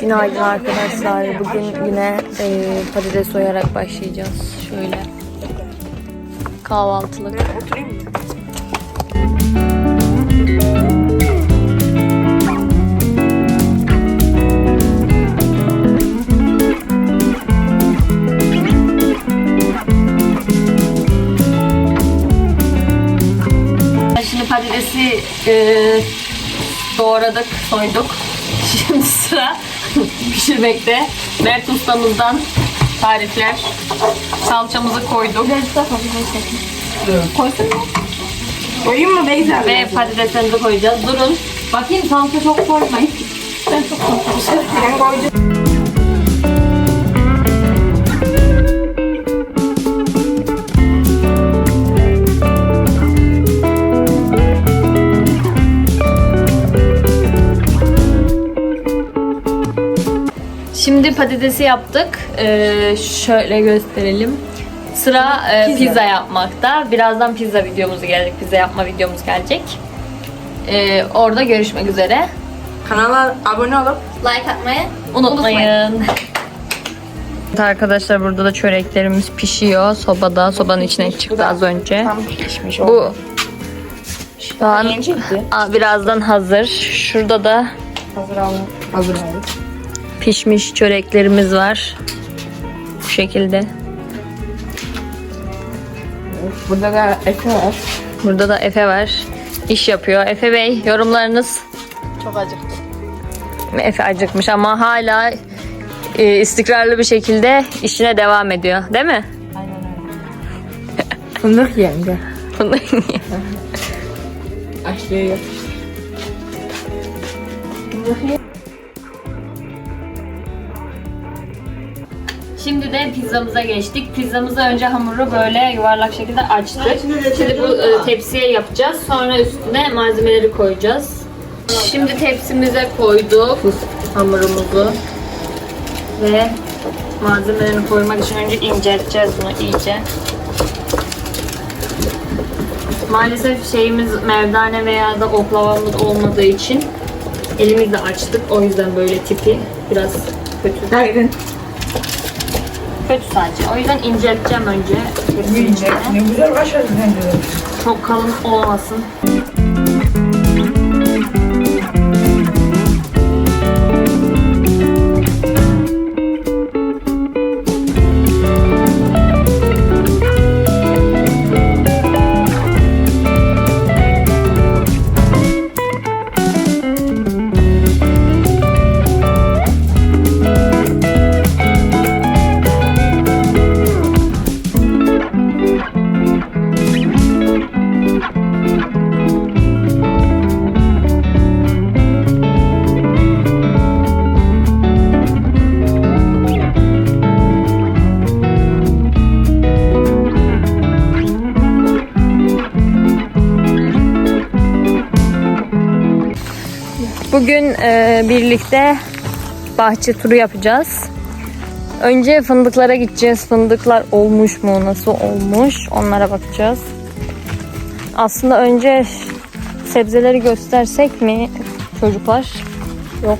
Günaydın arkadaşlar. Bugün yine e, patates soyarak başlayacağız. Şöyle kahvaltılık. Şimdi patatesi e, doğradık, soyduk. Şimdi sıra pişirmekte. Mert ustamızdan tarifler. Salçamızı koyduk. Koysun mu? Koyayım mı Beyza? Ve patateslerimizi koyacağız. Durun. Bakayım salça çok koymayın. Ben çok salça Ben koydum. Şimdi patatesi yaptık. Ee, şöyle gösterelim. Sıra e, pizza. yapmakta. Birazdan pizza videomuz gelecek. Pizza yapma videomuz gelecek. Ee, orada görüşmek üzere. Kanala abone olup Like atmayı unutmayın. Arkadaşlar burada da çöreklerimiz pişiyor. Sobada. Sobanın içine çıktı az önce. tam pişmiş Bu şu an. Aa, birazdan hazır. Şurada da Hazır aldım. Hazır aldım. Pişmiş çöreklerimiz var. Bu şekilde. Burada da Efe var. Burada da Efe var. İş yapıyor. Efe Bey yorumlarınız. Çok acıktım. Efe acıkmış ama hala e, istikrarlı bir şekilde işine devam ediyor. Değil mi? Aynen öyle. Fındık yenge. Açlığı yok. Şimdi de pizzamıza geçtik. Pizzamızı önce hamuru böyle yuvarlak şekilde açtık. Şimdi bu e, tepsiye yapacağız. Sonra üstüne malzemeleri koyacağız. Şimdi tepsimize koyduk hamurumuzu. Ve malzemelerini koymak için önce incelteceğiz bunu iyice. Maalesef şeyimiz merdane veya da oklavamız olmadığı için elimizle açtık. O yüzden böyle tipi biraz kötü. Hayır. Sadece. O yüzden incelteceğim önce. Ne güzel bence. Çok kalın olmasın. Bugün e, birlikte bahçe turu yapacağız. Önce fındıklara gideceğiz. Fındıklar olmuş mu? Nasıl olmuş? Onlara bakacağız. Aslında önce sebzeleri göstersek mi çocuklar? Yok.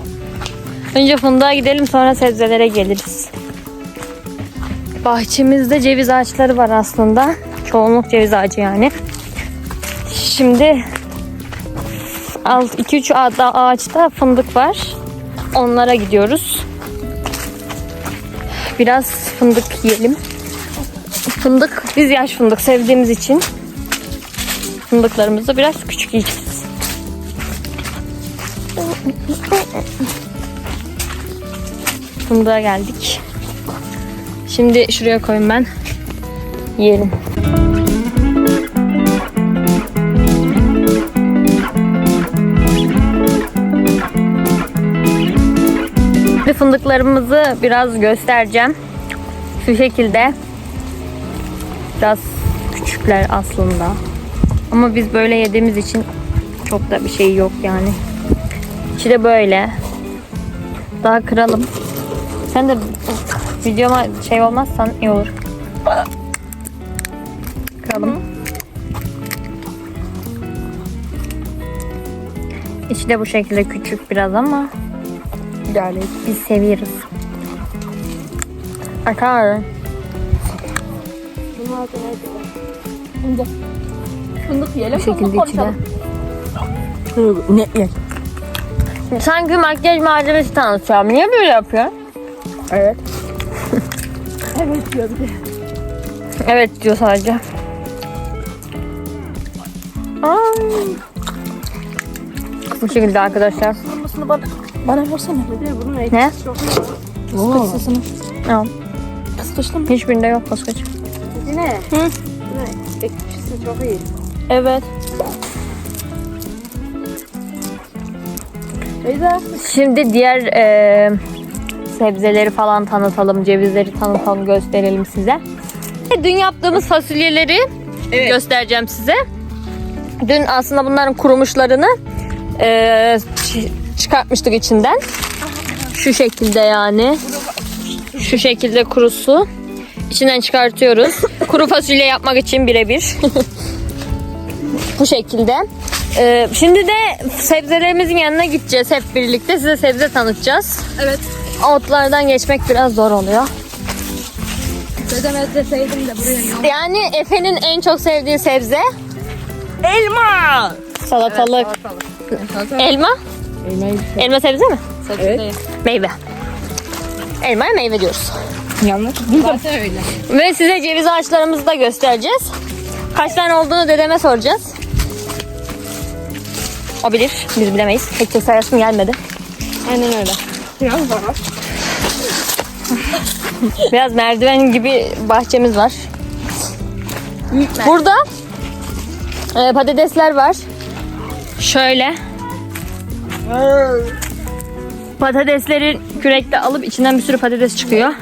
Önce fındığa gidelim sonra sebzelere geliriz. Bahçemizde ceviz ağaçları var aslında. Çoğunluk ceviz ağacı yani. Şimdi 2-3 ağaçta fındık var. Onlara gidiyoruz. Biraz fındık yiyelim. Fındık, biz yaş fındık sevdiğimiz için fındıklarımızı biraz küçük yiyeceğiz. Fındığa geldik. Şimdi şuraya koyayım ben. Yiyelim. Şimdi fındıklarımızı biraz göstereceğim. Şu şekilde. Biraz küçükler aslında. Ama biz böyle yediğimiz için çok da bir şey yok yani. İçi de böyle. Daha kıralım. Sen de videoma şey olmazsan iyi olur. Kıralım. İçi de bu şekilde küçük biraz ama Yani. Biz seviyoruz. Arkadaşlar Fındık yiyelim. bu şekilde içine. Ne ye? Sanki makyaj malzemesi tanıtıyorum. Niye böyle yapıyor? Evet. evet diyor bir de. Evet diyor sadece. Ay. Bu şekilde arkadaşlar. Bana, bana versene. Bir de bunun ekşisi Ne? çok iyi. Al. Kıskışlı mı? Hiçbirinde yok koskoç. Ne? Hı? Ne? Ekşisi çok iyi. Evet. Beyza. Şimdi diğer e, sebzeleri falan tanıtalım, cevizleri tanıtalım, gösterelim size. Dün yaptığımız fasulyeleri Evet. göstereceğim size. Dün aslında bunların kurumuşlarını e, çıkartmıştık içinden. Şu şekilde yani. Şu şekilde kurusu. İçinden çıkartıyoruz. Kuru fasulye yapmak için birebir. Bu şekilde. Ee, şimdi de sebzelerimizin yanına gideceğiz hep birlikte. Size sebze tanıtacağız. Evet. Otlardan geçmek biraz zor oluyor. Dedem deseydim de buraya yok. Yani Efe'nin en çok sevdiği sebze Elma. salatalık. Elma? Elmayı Elma sebze mi? Evet. Meyve. Elmaya meyve diyoruz. Yanlış. Zaten öyle. Ve size ceviz ağaçlarımızı da göstereceğiz. Kaç tane olduğunu dedeme soracağız. O bilir. Biz bilemeyiz. Pek çok sayasım gelmedi. Aynen öyle. Biraz daha. Biraz merdiven gibi bahçemiz var. Burada e, patatesler var. Şöyle. Patatesleri kürekte alıp içinden bir sürü patates çıkıyor.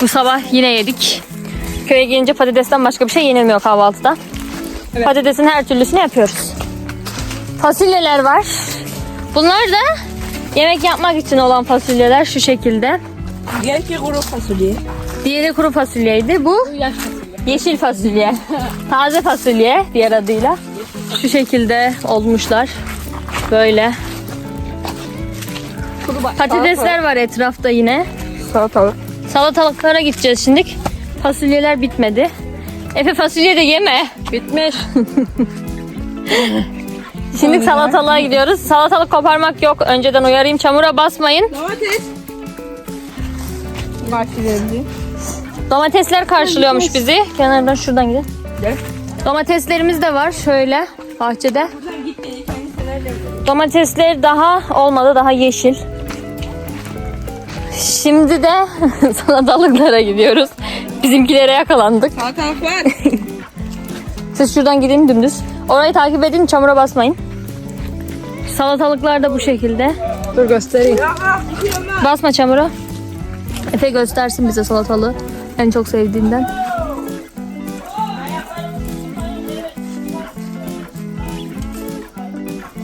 Bu sabah yine yedik. Köye gelince patatesten başka bir şey yenilmiyor kahvaltıda. Patatesin her türlüsünü yapıyoruz. Fasulyeler var. Bunlar da yemek yapmak için olan fasulyeler şu şekilde. Gerçi kuru fasulye. Diğeri kuru fasulyeydi. Bu Yaş fasulye. yeşil fasulye. Taze fasulye diğer adıyla. Şu şekilde olmuşlar. Böyle. Kuru bak. Patatesler var etrafta yine. Salatalık. Salatalıklara gideceğiz şimdi. Fasulyeler bitmedi. Efe fasulye de yeme. Bitmiş. Şimdi salatalığa gidiyoruz. Salatalık koparmak yok. Önceden uyarayım. Çamura basmayın. Domates. Bahçelerinde. Domatesler karşılıyormuş bizi. Kenardan şuradan gidelim. Gel. Domateslerimiz de var şöyle bahçede. Domatesler daha olmadı, daha yeşil. Şimdi de salatalıklara gidiyoruz. Bizimkilere yakalandık. Var. Siz şuradan gidin dümdüz. Orayı takip edin, çamura basmayın. Salatalıklar da bu şekilde. Dur göstereyim. Basma çamura. Efe göstersin bize salatalığı. En çok sevdiğinden.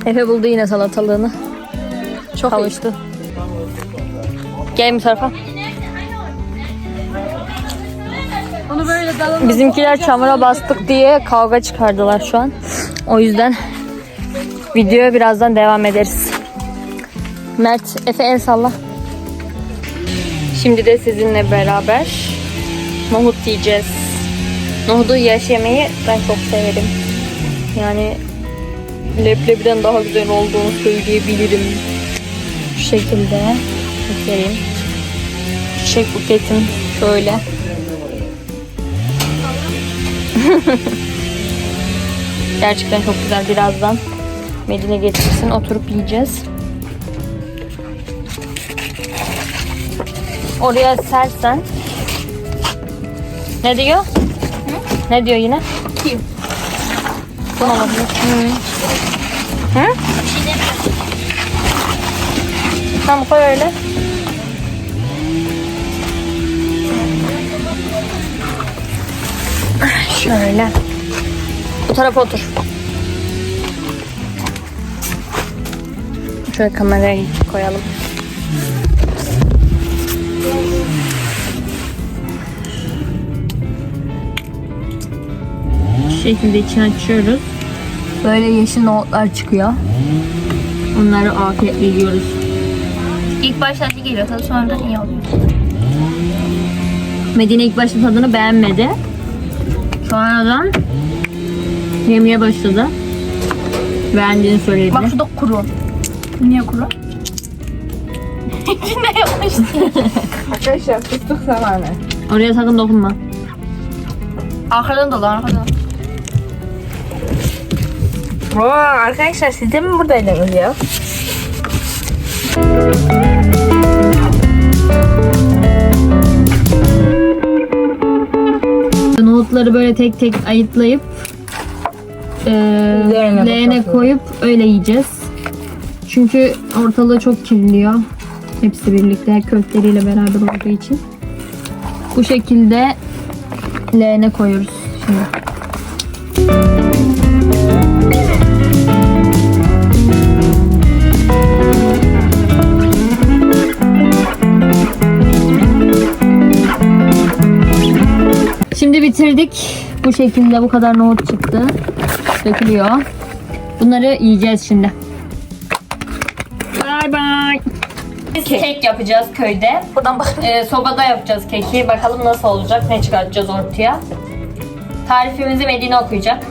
Efe buldu yine salatalığını. Çok iyi. Gel bu tarafa. Onu böyle. Bizimkiler çamura bastık diye kavga çıkardılar şu an. O yüzden videoya birazdan devam ederiz. Mert, Efe el salla. Şimdi de sizinle beraber nohut yiyeceğiz. Nohudu yaş yemeyi ben çok severim. Yani leblebiden daha güzel olduğunu söyleyebilirim. Şu şekilde göstereyim. Çiçek buketim şöyle. Gerçekten çok güzel. Birazdan Medine getirsin. Oturup yiyeceğiz. Oraya sersen. Ne diyor? Ne diyor yine? Kim? Bakıyor. Hı. Hı? Tamam koy öyle. Şöyle. Bu tarafa otur. Şöyle kameraya koyalım. Şu şekilde içini açıyoruz. Böyle yeşil nohutlar çıkıyor. Bunları afiyetle yiyoruz. İlk başta acı geliyor tadı sonradan iyi oluyor. Medine ilk başta tadını beğenmedi. Sonradan yemeye başladı. Beğendiğini söyledi. Bak şu da kuru. Niye kuru? ne yapmışsın? Arkadaşlar fıstık zamanı. Oraya sakın dokunma. Arkadan dolu arkadan. Oo, arkadaşlar siz de mi buradaydınız ya? Nohutları böyle tek tek ayıtlayıp eee Leğene koyup öyle yiyeceğiz. Çünkü ortalığı çok kirliliyor. Hepsi birlikte köfteleriyle beraber olduğu için. Bu şekilde leğene koyuyoruz şimdi. Şimdi bitirdik. Bu şekilde bu kadar nohut çıktı. Dökülüyor. Bunları yiyeceğiz şimdi. Bye bye. Biz kek yapacağız köyde. Buradan bak. Ee, sobada yapacağız keki. Bakalım nasıl olacak, ne çıkartacağız ortaya. Tarifimizi Medine okuyacak.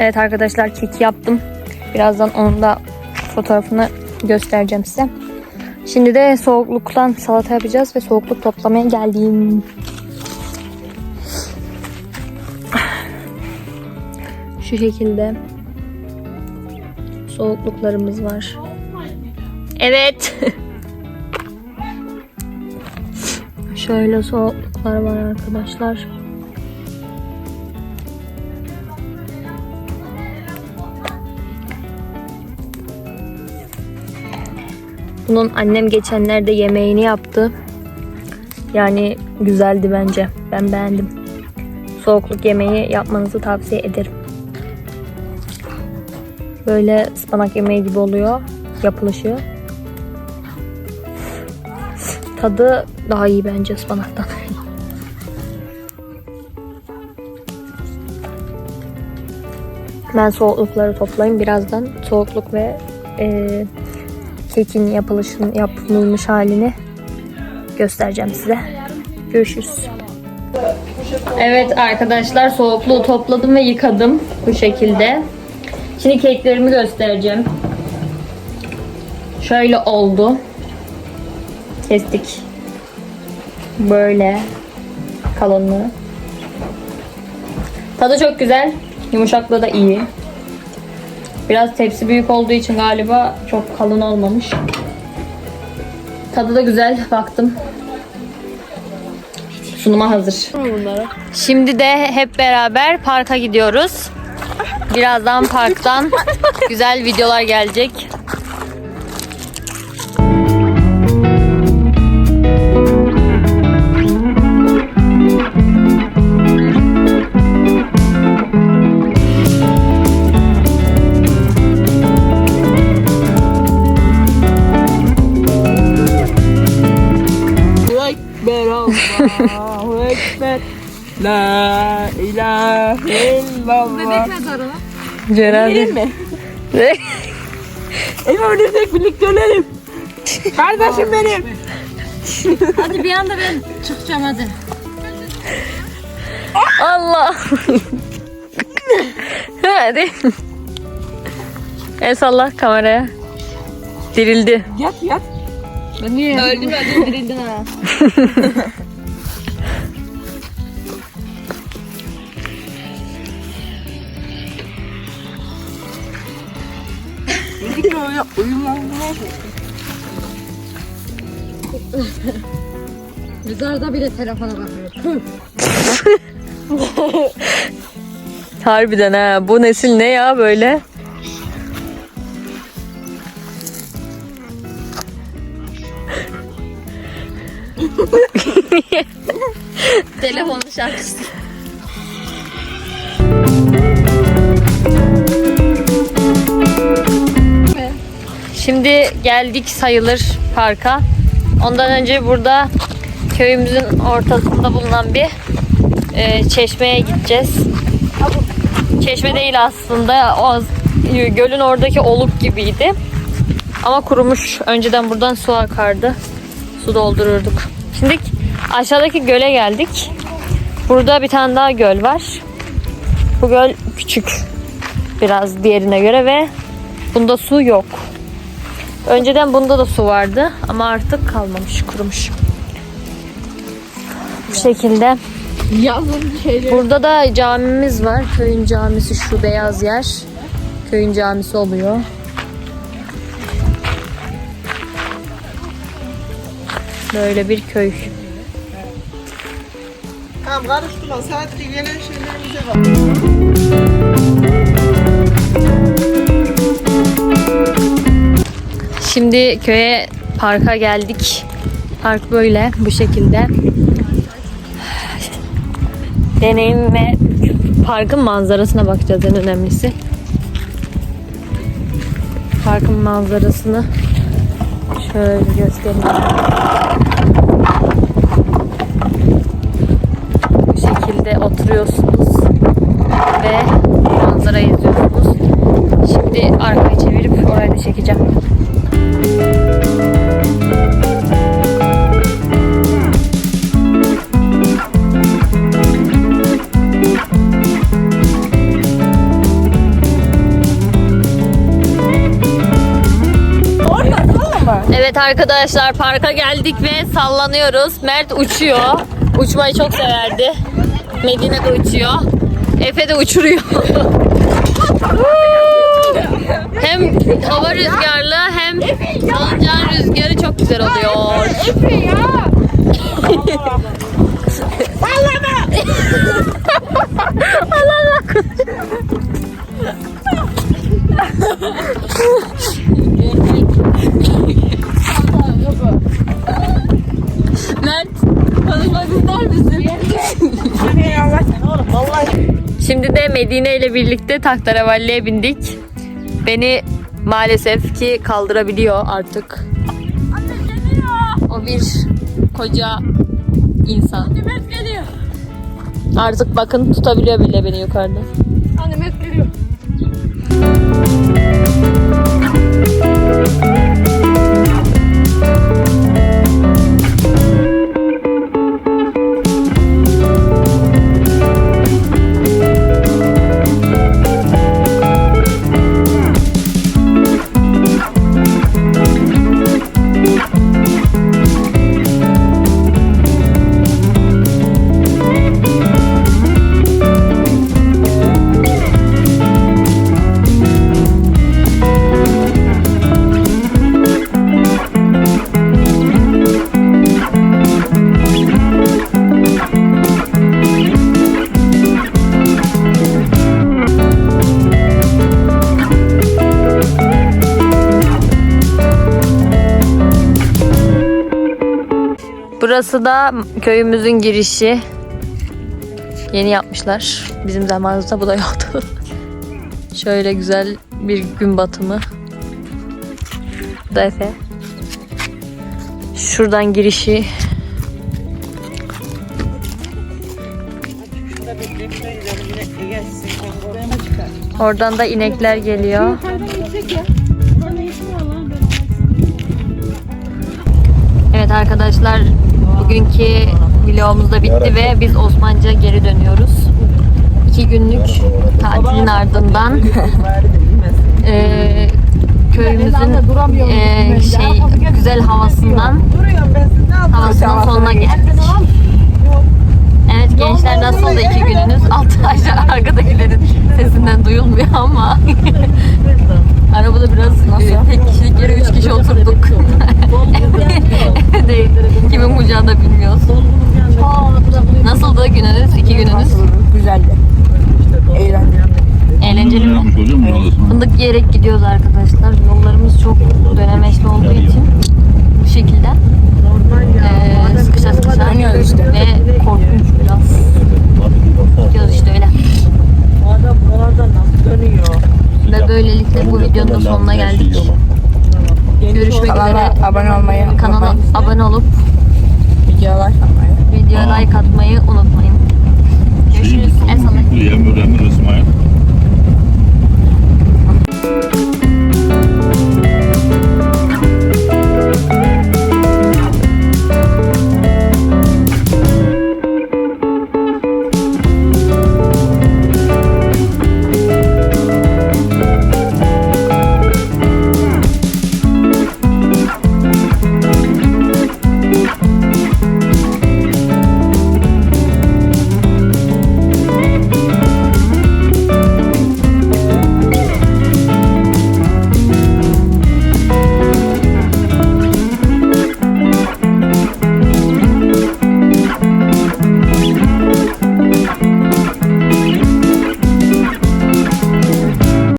Evet arkadaşlar keki yaptım. Birazdan onun da fotoğrafını göstereceğim size. Şimdi de soğukluktan salata yapacağız ve soğukluk toplamaya geldim. Şu şekilde soğukluklarımız var. Evet. Şöyle soğukluklar var arkadaşlar. Bunun annem geçenlerde yemeğini yaptı. Yani güzeldi bence. Ben beğendim. Soğukluk yemeği yapmanızı tavsiye ederim. Böyle ıspanak yemeği gibi oluyor yapılışı. Tadı daha iyi bence ıspanaktan. Ben soğuklukları toplayayım birazdan. Soğukluk ve eee kekin yapılışın yapılmış halini göstereceğim size. Görüşürüz. Evet arkadaşlar soğukluğu topladım ve yıkadım bu şekilde. Şimdi keklerimi göstereceğim. Şöyle oldu. Kestik. Böyle kalınlığı. Tadı çok güzel. Yumuşaklığı da iyi. Biraz tepsi büyük olduğu için galiba çok kalın olmamış. Tadı da güzel baktım. Sunuma hazır. Şimdi de hep beraber parka gidiyoruz. Birazdan parktan güzel videolar gelecek. Ceren Değil mi? Eve ölürsek birlikte ölelim. Kardeşim benim. Hadi bir anda ben çıkacağım hadi. Allah. hadi. El salla kameraya. Dirildi. Yat yat. Ben niye? Öldün öldün dirildin ha. Birlikte öyle uyumlandırmaya Mezarda bile telefona bakıyor. Harbiden ha. Bu nesil ne ya böyle? Şimdi geldik sayılır parka. Ondan önce burada köyümüzün ortasında bulunan bir e, çeşmeye gideceğiz. Çeşme değil aslında. O gölün oradaki oluk gibiydi. Ama kurumuş. Önceden buradan su akardı. Su doldururduk. Şimdi aşağıdaki göle geldik. Burada bir tane daha göl var. Bu göl küçük. Biraz diğerine göre ve bunda su yok. Önceden bunda da su vardı ama artık kalmamış, kurumuş. Bu şekilde. Yazın şeyleri. Burada da camimiz var. Köyün camisi şu beyaz yer. Köyün camisi oluyor. Böyle bir köy. Tamam karıştırma. Sadece gelen şeylerimize bak. Şimdi köye parka geldik. Park böyle bu şekilde. Deneyim ve parkın manzarasına bakacağız en önemlisi. Parkın manzarasını şöyle göstereyim. Bu şekilde oturuyorsunuz ve manzarayı izliyorsunuz. Şimdi arkayı çevirip orayı da çekeceğim. Evet arkadaşlar parka geldik ve sallanıyoruz. Mert uçuyor. Uçmayı çok severdi. Medine de uçuyor. Efe de uçuruyor. hem hava rüzgarlı hem salıncağın rüzgarı çok güzel oluyor. Efe ya. Şimdi de Medine ile birlikte tahterevalliye bindik. Beni maalesef ki kaldırabiliyor artık. O bir koca insan. geliyor. Artık bakın tutabiliyor bile beni yukarıda. Annem hep geliyor. Burası da köyümüzün girişi. Yeni yapmışlar. Bizim zamanımızda bu da yoktu. Şöyle güzel bir gün batımı. Bu da Efe. Şuradan girişi. Oradan da inekler geliyor. Evet arkadaşlar bugünkü vlogumuz da bitti ve biz Osmanlıca geri dönüyoruz. İki günlük tatilin ardından eee köyümüzün eee, şey güzel havasından havasının sonuna geldik. Gençler nasıl oldu iki gününüz? Altı aşağı arkadakilerin sesinden duyulmuyor ama arabada biraz e, tek kişilik yere üç kişi oturduk. Değil. Kimin kucağında bilmiyoruz. Nasıldı gününüz? iki gününüz? Güzeldi. Eğlenceli. Eğlenceli mi? Fındık yiyerek gidiyoruz arkadaşlar. Yollarımız çok dönemeçli olduğu için şekilde eee sıkışa sıkışa ve korkunç biraz. Gidiyoruz işte öyle. Bu adam buralarda nasıl dönüyor? Ve böylelikle bu videonun da sonuna geldik. Görüşmek üzere. abone olmayı, Kanala abone olup videolar atmayı. videoya like atmayı unutmayın. Görüşürüz. Emir İsmail.